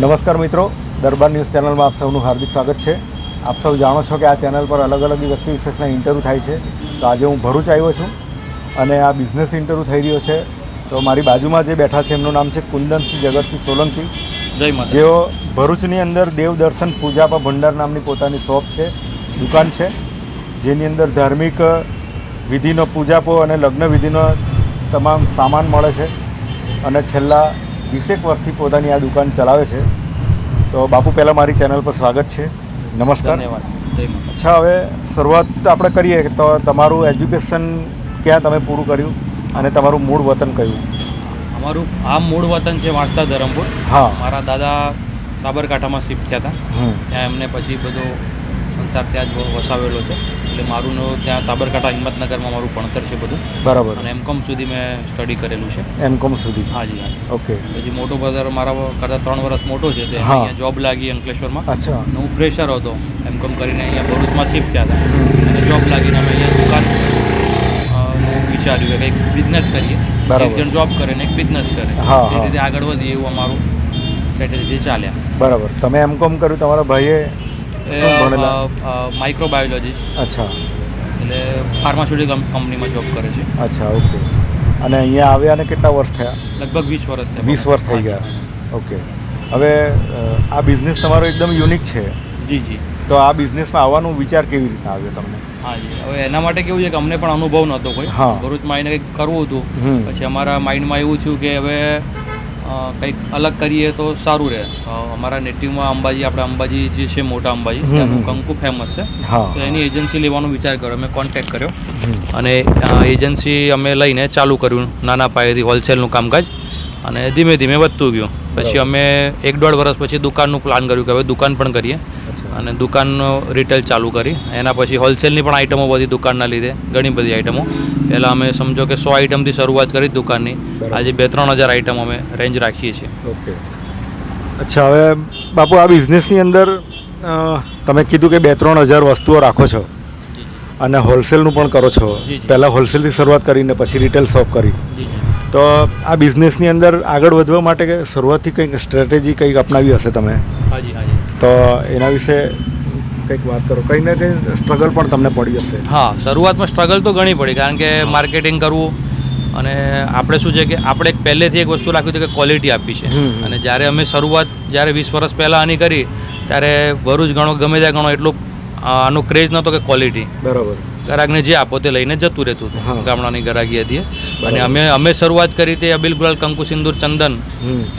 નમસ્કાર મિત્રો દરબાર ન્યૂઝ ચેનલમાં આપ સૌનું હાર્દિક સ્વાગત છે. આપ સૌ જાણો છો કે આ ચેનલ પર અલગ અલગ વ્યક્તિ વિશેષના ઇન્ટરવ્યૂ થાય છે. તો આજે હું ભરૂચ આવ્યો છું અને આ બિઝનેસ ઇન્ટરવ્યૂ થઈ રહ્યો છે. તો મારી બાજુમાં જે બેઠા છે એમનું નામ છે કુંદનસિંહ જગતસિંહ સોલંકી. જેઓ ભરૂચની અંદર દેવદર્શન પૂજાપા ભંડાર નામની પોતાની શોપ છે દુકાન છે જેની અંદર ધાર્મિક વિધિનો પૂજાપો અને લગ્ન વિધિનો તમામ સામાન મળે છે. અને છેલ્લા વીસેક વર્ષથી પોતાની આ દુકાન ચલાવે છે. તો બાપુ પહેલાં મારી ચેનલ પર સ્વાગત છે. નમસ્કાર. અચ્છા હવે શરૂઆત આપણે કરીએ તો તમારું એજ્યુકેશન ક્યાં તમે પૂરું કર્યું અને તમારું મૂળ વતન કયું? અમારું આ મૂળ વતન છે વાંસદા ધરમપુર. હા. મારા દાદા સાબરકાંઠામાં શિફ્ટ થયા હતા. ત્યાં એમને પછી બધો સંસાર ત્યાં જ વસાવેલો છે. એટલે મારું ત્યાં સાબરકાંઠા હિંમતનગરમાં મારું ભણતર છે બધું. બરાબર. અને એમ કોમ સુધી મેં સ્ટડી કરેલું છે. એમ કોમ સુધી? હાજી હા ઓકે પછી મોટો બ્રધર મારા કરતાં ત્રણ વર્ષ મોટો છે તે અહીંયા જોબ લાગી અંકલેશ્વરમાં. અચ્છા. હું ફ્રેશર હતો એમ કોમ કરીને અહીંયા ભરૂચમાં શિફ્ટ થયા હતા. અને જોબ લાગીને અમે અહીંયા દુકાન વિચાર્યું કે કંઈક બિઝનેસ કરીએ. એક જણ જોબ કરે ને એક બિઝનેસ કરે. હા, એ રીતે આગળ વધીએ એવું અમારું સ્ટ્રેટેજી ચાલ્યા. બરાબર. તમે એમ કોમ કર્યું તમારા ભાઈએ શું ભણેલા? માઇક્રોબાયોલોજી અચ્છા. એટલે ફાર્માસ્યુટિકલ કંપનીમાં જોબ કરે છે. અચ્છા ઓકે. અને અહીંયા આવ્યા અને કેટલા વર્ષ થયા? લગભગ વીસ વર્ષ થયા. વીસ વર્ષ થઈ ગયા. ઓકે. હવે આ બિઝનેસ તમારો એકદમ યુનિક છે. જી જી. તો આ બિઝનેસમાં આવવાનો વિચાર કેવી રીતે આવ્યો તમને? હા જી. હવે એના માટે કેવું છે કે અમને પણ અનુભવ નહોતો કોઈ. ભરૂચમાં આવીને કંઈક કરવું હતું. પછી અમારા માઇન્ડમાં એવું થયું કે હવે કંઈક અલગ કરીએ તો સારું રહે. અમારા નેટિવમાં અંબાજી આપણે અંબાજી જે છે મોટા અંબાજી ત્યાંનું કંકુ ફેમસ છે. તો એની એજન્સી લેવાનો વિચાર કર્યો અમે કોન્ટેક્ટ કર્યો. અને એજન્સી અમે લઈને ચાલુ કર્યું નાના પાયેથી હોલસેલનું કામકાજ. અને ધીમે ધીમે વધતું ગયું. પછી અમે એક દોઢ વર્ષ પછી દુકાનનું પ્લાન કર્યું કે હવે દુકાન પણ કરીએ. અને દુકાનનો રિટેલ ચાલુ કરી. એના પછી હોલસેલની પણ આઇટમો બધી દુકાનના લીધે ઘણી બધી આઇટમો પહેલાં અમે સમજો કે સો આઇટમથી શરૂઆત કરી દુકાનની. આજે બે ત્રણ હજાર આઇટમ અમે રેન્જ રાખીએ છીએ. ઓકે અચ્છા હવે બાપુ આ બિઝનેસની અંદર તમે કીધું કે બે ત્રણ હજાર વસ્તુઓ રાખો છો. અને હોલસેલનું પણ કરો છો. પહેલાં હોલસેલથી શરૂઆત કરીને પછી રિટેલ શોપ કરી. તો આ બિઝનેસની અંદર આગળ વધવા માટે શરૂઆતથી કંઈક સ્ટ્રેટેજી કંઈક અપનાવી હશે તમે? હાજી હાજી. તો એના વિશે કંઈક વાત કરો. કંઈ ને કંઈ સ્ટ્રગલ પણ તમને પડી હશે. હા શરૂઆતમાં સ્ટ્રગલ તો ઘણી પડી કારણ કે માર્કેટિંગ કરવું અને આપણે શું છે કે આપણે પહેલેથી એક વસ્તુ રાખ્યું હતું કે ક્વોલિટી આપી છે. અને જ્યારે અમે શરૂઆત જ્યારે વીસ વર્ષ પહેલાં આની કરી ત્યારે ભરૂચ ગણો ગમે ત્યાં ગણો એટલું આનો ક્રેઝ નહોતો કે ક્વોલિટી બરાબર. ગ્રાહકને જે આપો તે લઈને જતું રહેતું હતું ગામડાની ગરાગી હતી. અને અમે અમે શરૂઆત કરી તે અબિલ ગુલાલ કંકુ સિંદૂર ચંદન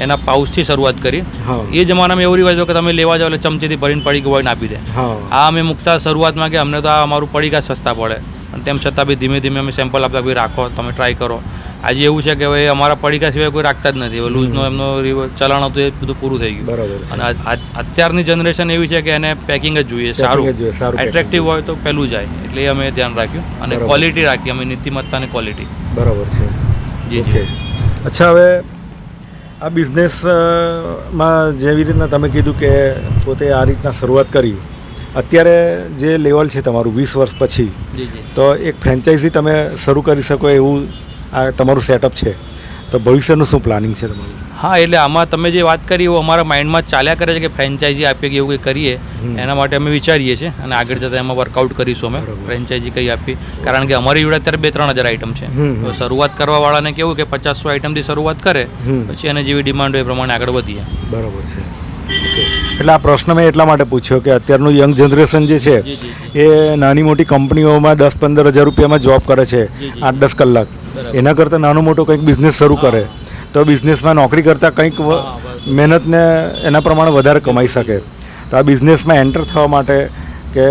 એના પાઉસથી શરૂઆત કરી. એ જમાનામાં એવું રિવાજ કે તમે લેવા જાઓ એટલે ચમચીથી ભરીને પડી ગવાઈને આપી દે. આ અમે મૂકતા શરૂઆતમાં કે અમને તો આ અમારું પડીકા સસ્તા પડે. અને તેમ છતાં બી ધીમે ધીમે અમે સેમ્પલ આપતા ભાઈ રાખો તમે ટ્રાય કરો. આજે એવું છે કે હવે અમારા પડીકા સિવાય કોઈ રાખતા જ નથી. હવે લૂઝનો એમનો ચલણ હતું એ બધું પૂરું થઈ ગયું. બરાબર અને અત્યારની જનરેશન એવી છે કે એને પેકિંગ જ જોઈએ સારું. એટ્રેક્ટિવ હોય તો પહેલું જાય એટલે અમે ધ્યાન રાખ્યું. અને ક્વોલિટી રાખી અમે નીતિમત્તાની ક્વોલિટી બરાબર છે. જી જી. અચ્છા હવે આ બિઝનેસમાં જેવી રીતના તમે કીધું કે પોતે આ રીતના શરૂઆત કરી. અત્યારે જે લેવલ છે તમારું વીસ વર્ષ પછી તો એક ફ્રેન્ચાઇઝી તમે શરૂ કરી શકો એવું આ તમારું સેટઅપ છે. તો ભવિષ્યનું શું પ્લાનિંગ છે તમારું? હા એટલે આમાં તમે જે વાત કરી એવું અમારા માઇન્ડમાં ચાલ્યા કરે છે કે ફ્રેન્ચાઇઝી આપીએ કે એવું કંઈ કરીએ એના માટે અમે વિચારીએ છીએ અને આગળ જતાં એમાં વર્કઆઉટ કરીશું અમે. ફ્રેન્ચાઇઝી કઈ આપી. કારણ કે અમારી જોડે અત્યારે બે ત્રણ હજાર આઇટમ છે. તો શરૂઆત કરવાવાળાને કેવું કે પચાસસો આઇટમથી શરૂઆત કરે પછી એને જેવી ડિમાન્ડ હોય એ પ્રમાણે આગળ વધીએ. બરાબર છે. એટલે આ પ્રશ્ન મેં એટલા માટે પૂછ્યો કે અત્યારનું યંગ જનરેશન જે છે એ નાની મોટી કંપનીઓમાં દસ પંદર હજાર રૂપિયામાં જોબ કરે છે. આઠ દસ કલાક. એના કરતાં નાનો મોટો કંઈક બિઝનેસ શરૂ કરે તો બિઝનેસમાં નોકરી કરતાં કંઈક. મહેનતને એના પ્રમાણે વધારે કમાઈ શકે. તો આ બિઝનેસમાં એન્ટર થવા માટે કે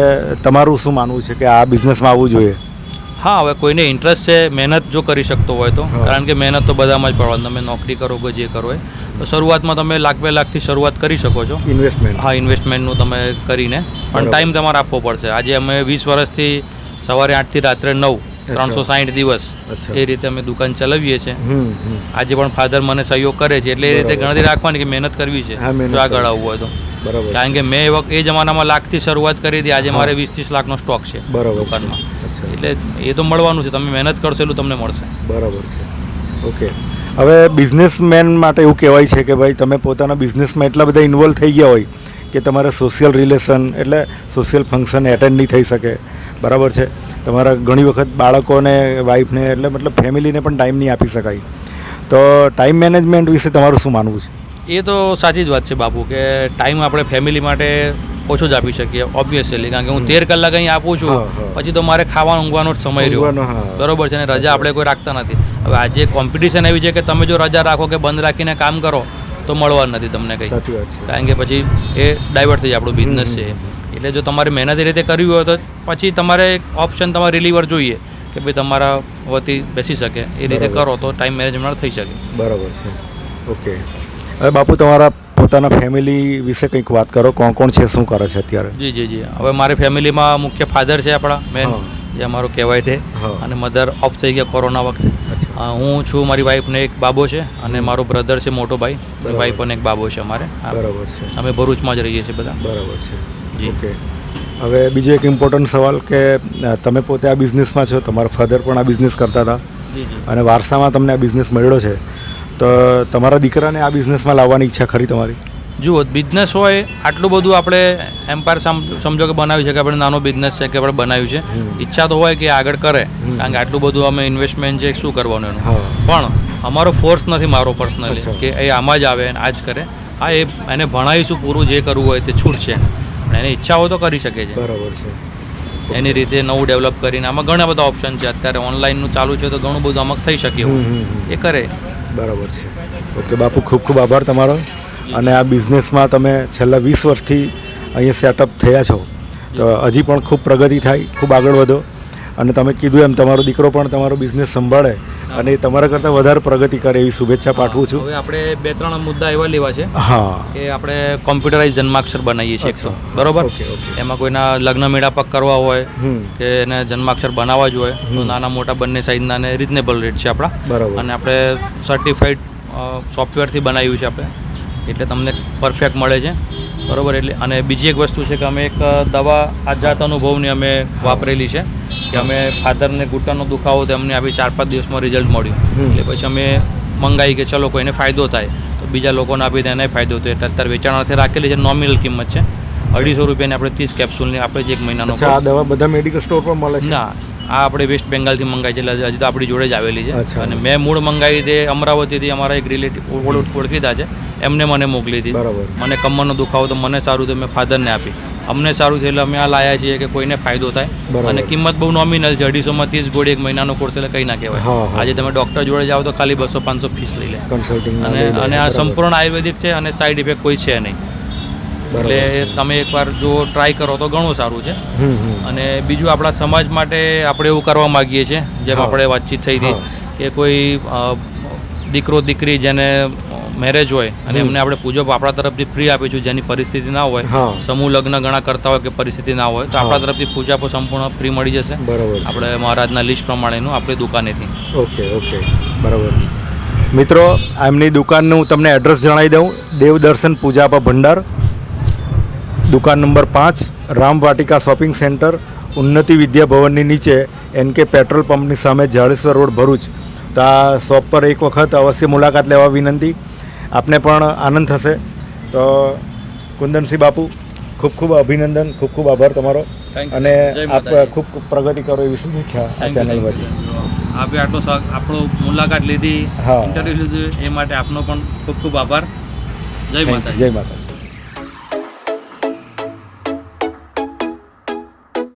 તમારું શું માનવું છે કે આ બિઝનેસમાં આવવું જોઈએ? હા હવે કોઈને ઇન્ટરેસ્ટ છે મહેનત જો કરી શકતો હોય તો. કારણ કે મહેનત તો બધામાં જ પડવાનું. તમે નોકરી કરો કે જે કરો એ. શરૂઆતમાં તમે લાખ બે લાખથી શરૂઆત કરી શકો છો. ઇન્વેસ્ટમેન્ટ હા ઇન્વેસ્ટમેન્ટનું તમે કરીને. પણ ટાઈમ તમારે આપવો પડશે. આજે અમે વીસ વર્ષથી સવારે આઠથી રાત્રે નવ ત્રણસો સાઠ દિવસ એ રીતે અમે દુકાન ચલાવીએ છીએ. આજે પણ ફાધર મને સહયોગ કરે છે એટલે એ રીતે. ગણતરી રાખવાની કે મહેનત કરવી છે. જો આગળ આવવું હોય તો. બરાબર કારણ કે મેં એ વખત એ જમાનામાં લાખથી શરૂઆત કરી હતી. આજે મારે વીસ ત્રીસ લાખનો સ્ટોક છે બરાબર દુકાનમાં. એટલે એ તો મળવાનું છે. તમે મહેનત કરશો એટલું તમને મળશે. બરાબર છે. ઓકે. હવે બિઝનેસમેન માટે એવું કહેવાય છે કે ભાઈ તમે પોતાના બિઝનેસમાં એટલા બધા ઇન્વોલ્વ થઈ ગયા હોય કે તમારે સોશિયલ રિલેશન એટલે સોશિયલ ફંક્શન એટેન્ડ નહીં થઈ શકે. બરાબર છે? તમારા ઘણી વખત બાળકોને વાઈફને એટલે મતલબ ફેમિલીને પણ ટાઈમ નહીં આપી શકાય. તો ટાઈમ મેનેજમેન્ટ વિશે તમારું શું માનવું છે? એ તો સાચી જ વાત છે બાપુ કે ટાઈમ આપણે ફેમિલી માટે ઓછો જ આપી શકીએ ઓબ્વિયસલી કારણ કે હું તેર કલાક અહીં આપું છું. પછી તો મારે ખાવાનું ઊંઘવાનો જ સમય રહ્યો. બરોબર છે ને? રજા આપણે કોઈ રાખતા નથી. હવે આજે કોમ્પિટિશન એવી છે કે તમે જો રજા રાખો કે બંધ રાખીને કામ કરો તો મળવા નથી તમને કંઈ. કારણ કે પછી એ ડાયવર્ટ થઈ જાય આપણું બિઝનેસ છે. એટલે જો તમારે મહેનતી રીતે કરવી હોય તો પછી તમારે એક ઓપ્શન તમારે રિલીવર જોઈએ કે ભાઈ તમારા વતી બેસી શકે. એ રીતે કરો તો ટાઈમ મેનેજમેન્ટ થઈ શકે. બરાબર છે. ઓકે હવે બાપુ તમારા પોતાના ફેમિલી વિશે કંઈક વાત કરો. કોણ કોણ છે શું કરે છે અત્યારે? જી જી જી. હવે મારી ફેમિલીમાં મુખ્ય ફાધર છે આપણા મેન જે અમારું કહેવાય છે. હા. અને મધર ઓફ થઈ ગયા કોરોના વખતે. હું છું મારી વાઈફને એક બાબો છે અને મારો બ્રધર છે મોટો ભાઈ. વાઈફ અને એક બાબો છે અમારે. બરાબર છે. અમે ભરૂચમાં જ રહીએ છીએ બધા. બરાબર છે. જી. ઓકે. હવે બીજો એક ઇમ્પોર્ટન્ટ સવાલ કે તમે પોતે આ બિઝનેસમાં છો તમારા ફાધર પણ આ બિઝનેસ કરતા હતા. અને વારસામાં તમને આ બિઝનેસ મળ્યો છે. તો તમારા દીકરાને આ બિઝનેસમાં લાવવાની ઈચ્છા ખરી તમારી? જુઓ બિઝનેસ હોય આટલું બધું આપણે એમ્પાયર સમજો કે બનાવ્યું છે કે આપણે નાનો બિઝનેસ છે કે આપણે બનાવ્યું છે. ઈચ્છા તો હોય કે આગળ કરે કારણ કે આટલું બધું અમે ઇન્વેસ્ટમેન્ટ છે શું કરવાનું એનું? પણ અમારો ફોર્સ નથી મારો પર્સનલી કે એ આમાં જ આવે અને આ જ કરે. હા એ એને ભણાવીશું પૂરું જે કરવું હોય તે છૂટ છે પણ એને ઈચ્છા હોય તો કરી શકે છે. બરાબર છે. એની રીતે નવું ડેવલપ કરીને આમાં ઘણા બધા ઓપ્શન છે. અત્યારે ઓનલાઈનનું ચાલુ છે તો ઘણું બધું અમુક થઈ શકે. એ કરે. બરાબર છે. ઓકે, બાપુ, ખૂબ ખૂબ આભાર તમારો. અને આ બિઝનેસમાં તમે છેલ્લા વીસ વર્ષથી અહીંયા સેટઅપ થયા છો. તો હજી પણ ખૂબ પ્રગતિ થાય, ખૂબ આગળ વધો. અને તમે કીધું એમ, તમારો દીકરો પણ તમારો બિઝનેસ સંભાળે. અને તમારા કરતાં વધારે પ્રગતિ કરે એવી શુભેચ્છા પાઠવું છું. હવે આપણે બે ત્રણ મુદ્દા એવા લેવા છે હા. કે આપણે કોમ્પ્યુટરાઇઝ જન્માક્ષર બનાવીએ છીએ એક તો. બરોબર. એમાં કોઈના લગ્ન મેળાપક કરવા હોય કે એને જન્માક્ષર બનાવવા જ હોય તો નાના મોટા બંને સાઈઝના ને રિઝનેબલ રેટ છે આપણા. બરાબર. અને આપણે સર્ટિફાઈડ સોફ્ટવેરથી બનાવ્યું છે આપણે. એટલે તમને પરફેક્ટ મળે છે. બરોબર? એટલે અને બીજી એક વસ્તુ છે કે અમે એક દવા દવા આજાત અનુભવની અમે વાપરેલી છે. કે અમે ફાધરને ઘૂંટણનો દુખાવો તો અમને આપી ચાર પાંચ દિવસમાં રિઝલ્ટ મળ્યું. એટલે પછી અમે મંગાવી કે ચલો કોઈને ફાયદો થાય તો બીજા લોકોને આપી તો એને ફાયદો થાય. એટલે અત્યારે વેચાણ રાખેલી છે નોમિનલ કિંમત છે અઢીસો રૂપિયાની આપણે ત્રીસ કેપ્સ્યુલની આપણે જે એક મહિનાનો આ દવા બધા મેડિકલ સ્ટોર પર મળે છે? ના આ આપણે વેસ્ટ બેંગાલથી મંગાવી છે એટલે હજી તો આપણી જોડે જ આવેલી છે. અને મેં મૂળ મંગાવી તે અમરાવતીથી અમારા એક રિલેટિવ ઓળખીતા છે એમને મને મોકલી હતી. બરાબર. મને કમરનો દુખાવો તો મને સારું તો મેં ફાધરને આપી. અમને સારું થયું એટલે અમે આ લાયા છીએ કે કોઈને ફાયદો થાય. અને કિંમત બહુ નોમિનલ છે અઢીસોમાં ત્રીસ ગોળી એક મહિનાનો કોર્સ એટલે કંઈ ના કહેવાય. આજે તમે ડૉક્ટર જોડે જાઓ તો ખાલી બસો પાંચસો ફીસ લઈ લે. કન્સલ્ટિંગ અને અને આ સંપૂર્ણ આયુર્વેદિક છે અને સાઈડ ઇફેક્ટ કોઈ છે નહીં. એટલે તમે એકવાર જો ટ્રાય કરો તો ઘણું સારું છે. અને બીજું આપણા સમાજ માટે આપણે એવું કરવા માગીએ છીએ જેમ આપણે વાતચીત થઈ હતી કે કોઈ દીકરો દીકરી જેને મેરેજ હોય અને એમને આપણે પૂજો આપણા તરફથી ફ્રી આપીશું જેની પરિસ્થિતિ ના હોય સમૂહ લગ્ન ઘણા કરતા હોય કે પરિસ્થિતિ ના હોય તો આપણા તરફથી પૂજા પણ સંપૂર્ણ ફ્રી મળી જશે. બરાબર. આપણે મહારાજના લિસ્ટ પ્રમાણેનું આપણી દુકાનેથી. Okay okay. બરાબર. મિત્રો એમની દુકાનનું હું તમને એડ્રેસ જણાવી દઉં. દેવદર્શન પૂજાપા ભંડાર. દુકાન નંબર પાંચ રામ વાટિકા શોપિંગ સેન્ટર ઉન્નતિ વિદ્યા ભવનની નીચે એન કે પેટ્રોલ પંપની સામે જાડેશ્વર રોડ ભરૂચ. તો આ શોપ પર એક વખત અવશ્ય મુલાકાત લેવા વિનંતી. આપને પણ આનંદ થશે. તો કુંદનસિંહ બાપુ ખૂબ ખૂબ અભિનંદન ખૂબ ખૂબ આભાર તમારો. અને આપ ખૂબ પ્રગતિ કરો એવી શુભેચ્છા આ ચેનલ વતી. આપે આટલો આપણો મુલાકાત લીધી. ઇન્ટરવ્યુ લીધું એ માટે આપનો પણ ખૂબ ખૂબ આભાર. જય માતા જય માતા